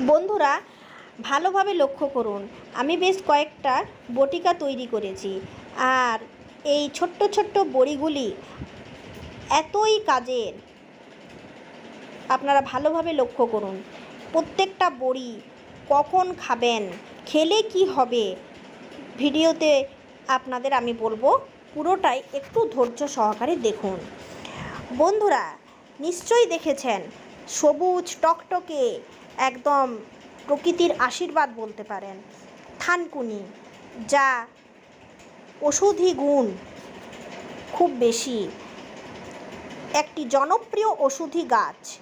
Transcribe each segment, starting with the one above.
বন্ধুরা, ভালোভাবে লক্ষ্য করুন। আমি বেশ কয়েকটা বটিকা তৈরি করেছি। আর এই ছোট্ট ছোট্ট বড়িগুলি এতই কাজের। আপনারা ভালোভাবে লক্ষ্য করুন। প্রত্যেকটা বড়ি কখন খাবেন, খেলে কি হবে, ভিডিওতে আপনাদের আমি বলব, পুরোটাই একটু ধৈর্য সহকারে দেখুন। বন্ধুরা, নিশ্চয়ই দেখেছেন, সবুজ টকটকে একদম প্রকৃতির আশীর্বাদ বলতে পারেন। থানকুনি, যা ওষুধি গুণ খুব বেশি। একটি জনপ্রিয় ওষুধি গাছ।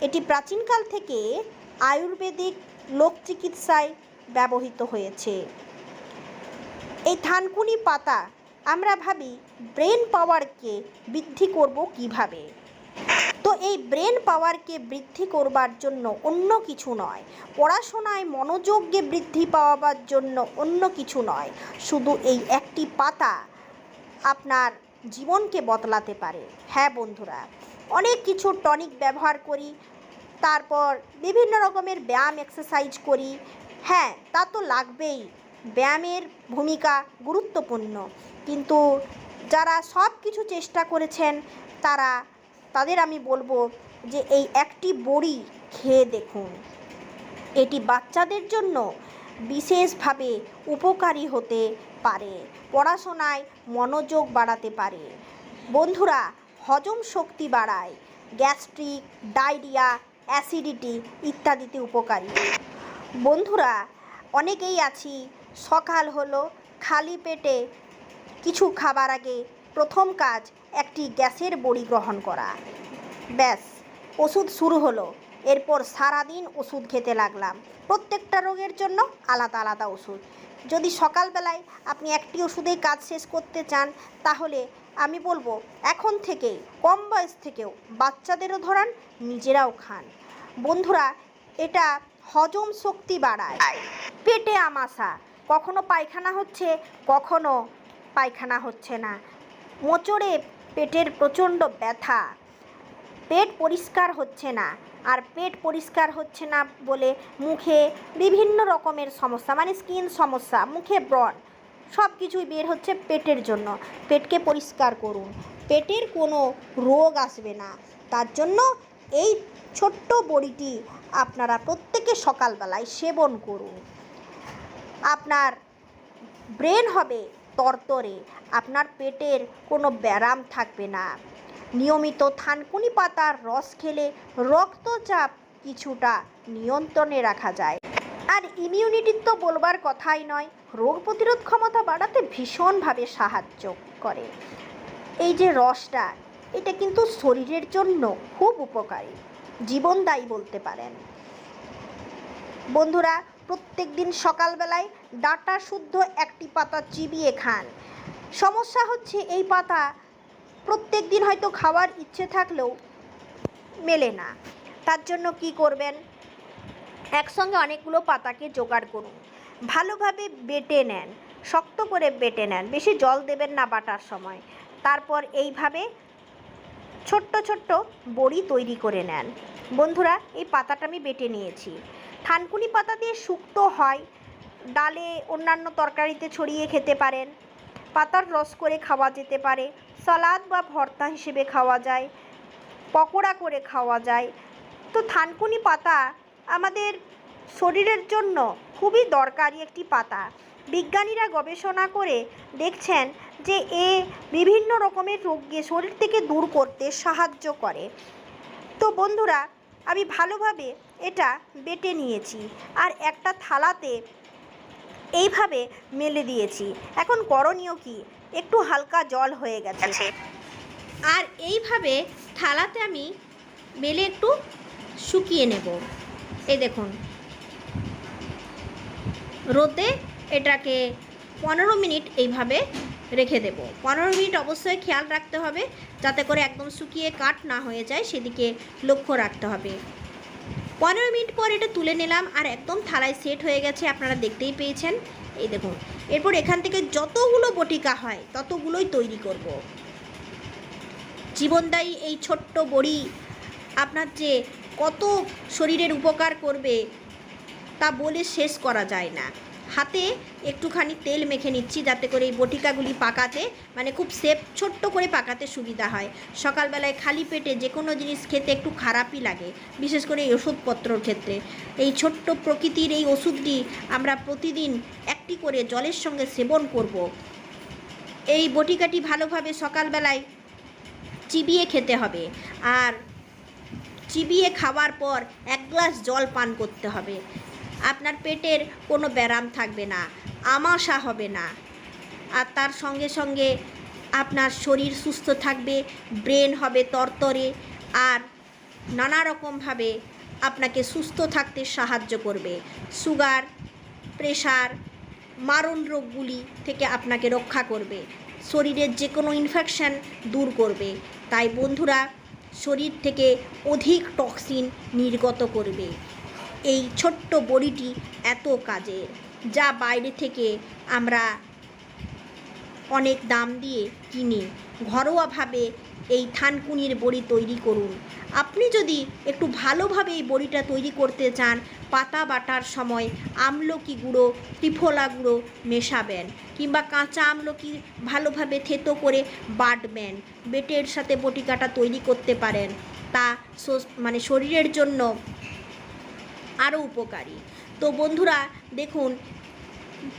এটি প্রাচীনকাল থেকে আয়ুর্বেদিক লোক চিকিৎসায় ব্যবহৃত হয়েছে। এই থানকুনি পাতা, আমরা ভাবি, ব্রেন পাওয়ারকে বৃদ্ধি করব কীভাবে? তো এই ব্রেন পাওয়ারকে বৃদ্ধি করবার জন্য অন্য কিছু নয়। পড়াশোনায় মনোযোগকে বৃদ্ধি পাওয়াবার জন্য অন্য কিছু নয়। শুধু এই একটি পাতা আপনার জীবনকে বদলাতে পারে। হ্যাঁ বন্ধুরা, অনেক কিছু টনিক ব্যবহার করি, তারপর বিভিন্ন রকমের ব্যায়াম এক্সারসাইজ করি। হ্যাঁ তা তো লাগবেই, ব্যায়ামের ভূমিকা গুরুত্বপূর্ণ। কিন্তু যারা সব কিছু চেষ্টা করেছেন, তারা তাদের আমি বলব যে এই একটি বড়ি খেয়ে দেখুন। এটি বাচ্চাদের জন্য বিশেষভাবে উপকারী হতে পারে, পড়াশোনায় মনোযোগ বাড়াতে পারে। বন্ধুরা, হজম শক্তি বাড়ায়, গ্যাস্ট্রিক, ডায়রিয়া, অ্যাসিডিটি ইত্যাদিতে উপকারী। বন্ধুরা, অনেকেই আছি, সকাল হলো, খালি পেটে কিছু খাবার আগে প্রথম কাজ, একটি গ্যাসের বড়ি গ্রহণ করা। ব্যাস, ওষুধ শুরু হলো। এরপর সারাদিন ওষুধ খেতে লাগলাম। প্রত্যেকটা রোগের জন্য আলাদা আলাদা ওষুধ। যদি সকালবেলায় আপনি একটি ওষুধেই কাজ শেষ করতে চান, তাহলে আমি বলব, এখন থেকেই, কম বয়স থেকেও বাচ্চাদেরও ধরান, নিজেরাও খান। বন্ধুরা, এটা হজম শক্তি বাড়ায়। পেটে আমাশা। কখনো পায়খানা হচ্ছে, কখনো পায়খানা হচ্ছে না। মোচড়ে পেটের প্রচণ্ড ব্যথা। পেট পরিষ্কার হচ্ছে না। আর পেট পরিষ্কার হচ্ছে না বলে মুখে বিভিন্ন রকমের সমস্যা মানে স্কিন সমস্যা, মুখে ব্রণ সব কিছুই বের হচ্ছে পেটের জন্য। পেটকে পরিষ্কার করুন। পেটের কোনো রোগ আসবে না। তার জন্য এই ছোট্ট বড়িটি আপনারা প্রত্যেকে সকালবেলায় সেবন করুন। আপনার ব্রেন হবে তরতরে আপনার পেটের কোনো ব্যারাম থাকবে না। নিয়মিত থানকুনি পাতার রস খেলে রক্তচাপ কিছুটা নিয়ন্ত্রণে রাখা যায়। আর ইমিউনিটি তো বলবার কথাই নয়, রোগ প্রতিরোধ ক্ষমতা বাড়াতে ভীষণভাবে সাহায্য করে। এই যে রসটা, এটা কিন্তু শরীরের জন্য খুব উপকারী। জীবনদায়ী বলতে পারেন। বন্ধুরা প্রত্যেক দিন সকালবেলায় ডাটা শুদ্ধ একটি পাতা চিবিয়ে খান। সমস্যা হচ্ছে এই পাতা প্রত্যেক দিন হয়তো খাওয়ার ইচ্ছে থাকলেও মেলে না। তার জন্য কি করবেন? একসঙ্গে অনেকগুলো পাতাকে জোগাড় করুন। ভালোভাবে বেটে নেন, শক্ত করে বেটে নেন, বেশি জল দেবেন না বাটার সময়। তারপর এইভাবে ছোট্ট ছোট্ট বড়ি তৈরি করে নেন। বন্ধুরা, এই পাতাটা আমি বেটে নিয়েছি। থানকুনি পাতা দিয়ে শুক্তো হয়, ডালে অন্যান্য তরকারিতে ছড়িয়ে খেতে পারেন, পাতার রস করে খাওয়া যেতে পারে, সালাদ বা ভর্তা হিসেবে খাওয়া যায়, পকোড়া করে খাওয়া যায়। তো থানকুনি পাতা আমাদের শরীরের জন্য খুবই দরকারি একটি পাতা। বিজ্ঞানীরা গবেষণা করে দেখছেন যে এ বিভিন্ন রকমের রোগকে শরীর থেকে দূর করতে সাহায্য করে। তো বন্ধুরা আমি ভালোভাবে এটা বেটে নিয়েছি আর একটা থালাতে এইভাবে মেলে দিয়েছি। এখন করণীয় কি? একটু হালকা জল হয়ে গেছে। আর এইভাবে থালাতে আমি মেলে একটু শুকিয়ে নেব। এই দেখুন। রোদে এটাকে পনেরো মিনিট এইভাবে রেখে দেব। পনেরো মিনিট অবশ্যই খেয়াল রাখতে হবে, যাতে করে একদম শুকিয়ে কাঠ না হয়ে যায়, সেদিকে লক্ষ্য রাখতে হবে। পনেরো মিনিট পর এটা তুলে নিলাম, আর একদম থালায় সেট হয়ে গেছে, আপনারা দেখতেই পেয়েছেন। এই দেখুন, এরপর এখান থেকে যতগুলো বটিকা হয়, ততগুলোই তৈরি করব। জীবনদায়ী এই ছোট্ট বড়ি আপনার যে কত শরীরের উপকার করবে, তা বলে শেষ করা যায় না। হাতে একটুখানি তেল মেখে নিচ্ছি যাতে করে এই বটিকাগুলি পাকাতে মানে খুব সেফ, ছোট্ট করে পাকাতে সুবিধা হয়। সকালবেলায় খালি পেটে যে কোনো জিনিস খেতে একটু খারাপই লাগে, বিশেষ করে এই ওষুধপত্রর ক্ষেত্রে। এই ছোট্ট প্রকৃতির এই ওষুধটি আমরা প্রতিদিন একটি করে জলের সঙ্গে সেবন করব। এই বটিকাটি ভালোভাবে সকালবেলায় চিবিয়ে খেতে হবে আর চিবিয়ে খাওয়ার পর এক গ্লাস জল পান করতে হবে। আপনার পেটের কোনো ব্যায়াম থাকবে না, আমাশা হবে না। আর তার সঙ্গে সঙ্গে আপনার শরীর সুস্থ থাকবে, ব্রেন হবে তরতরে, আর নানা রকমভাবে আপনাকে সুস্থ থাকতে সাহায্য করবে। সুগার, প্রেশার, মারণ রোগগুলি থেকে আপনাকে রক্ষা করবে। শরীরের যে কোনো ইনফেকশন দূর করবে। তাই বন্ধুরা, শরীর থেকে অধিক টক্সিন নির্গত করবে। এই ছোট্ট বড়িটি এত কাজের, যা বাইরে থেকে আমরা অনেক দাম দিয়ে কিনি। ঘরোয়াভাবে এই থানকুনির বড়ি তৈরি করুন। আপনি যদি একটু ভালোভাবে এই বড়িটা তৈরি করতে চান, পাতা বাটার সময় আমলকি গুঁড়ো, ত্রিফলা গুঁড়ো মেশাবেন কিংবা কাঁচা আমলকি ভালোভাবে থেতো করে বাটবেন। বেটের সাথে বটিকাটা তৈরি করতে পারেন। তা মানে শরীরের জন্য আরও উপকারী। তো বন্ধুরা, দেখুন,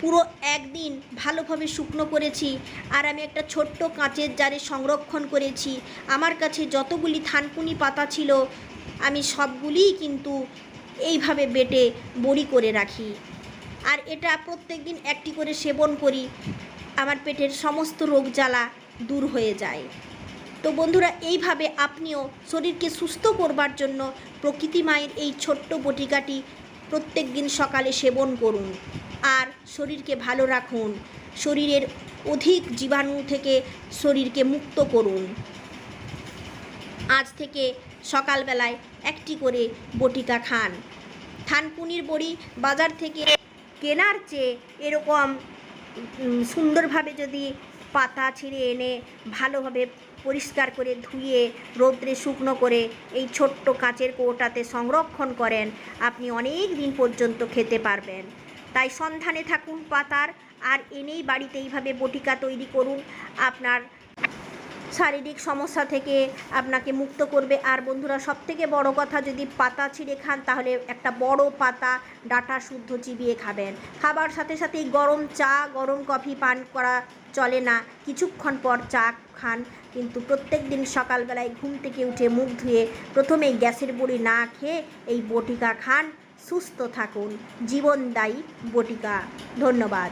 পুরো একদিন ভালোভাবে শুকনো করেছি আর আমি একটা ছোট্ট কাঁচের জারে সংরক্ষণ করেছি। আমার কাছে যতগুলি থানকুনি পাতা ছিল, আমি সবগুলিই কিন্তু এইভাবে বেটে বড়ি করে রাখি। আর এটা প্রত্যেক দিন একটি করে সেবন করি, আমার পেটের সমস্ত রোগ জ্বালা দূর হয়ে যায়। তো বন্ধুরা, এইভাবে আপনিও শরীরকে সুস্থ করবার জন্য প্রকৃতি মায়ের এই ছোট্ট বটিকাটি প্রত্যেক দিন সকালে সেবন করুন আর শরীরকে ভালো রাখুন। শরীরের অধিক জীবাণু থেকে শরীরকে মুক্ত করুন। আজ থেকে সকালবেলায় একটি করে বটিকা খান। থানকুনির বড়ি বাজার থেকে কেনার চেয়ে এরকম সুন্দরভাবে যদি পাতা ছিঁড়ে এনে ভালোভাবে পরিষ্কার করে ধুয়ে, রৌদ্রে শুকনো করে এই ছোট্ট কাঁচের কোটাতে সংরক্ষণ করেন। আপনি অনেক দিন পর্যন্ত খেতে পারবেন। তাই সন্ধানে থাকুন পাতার, আর এনেই বাড়িতে এইভাবে বটিকা তৈরি করুন। আপনার শারীরিক সমস্যা থেকে আপনাকে মুক্ত করবে। আর বন্ধুরা, সবথেকে বড় কথা, যদি পাতা ছিঁড়ে খান, তাহলে একটা বড় পাতা ডাটা শুদ্ধ চিবিয়ে খাবেন। খাবার সাথে সাথে এই গরম চা, গরম কফি পান করা চলে না। কিছুক্ষণ পর চা খান, কিন্তু প্রত্যেক দিন সকালবেলায় ঘুম থেকে উঠে মুখ ধুয়ে প্রথমেই গ্যাসের বড়ি না খেয়ে এই বটিকা খান। সুস্থ থাকুন। জীবনদায়ী বটিকা। ধন্যবাদ।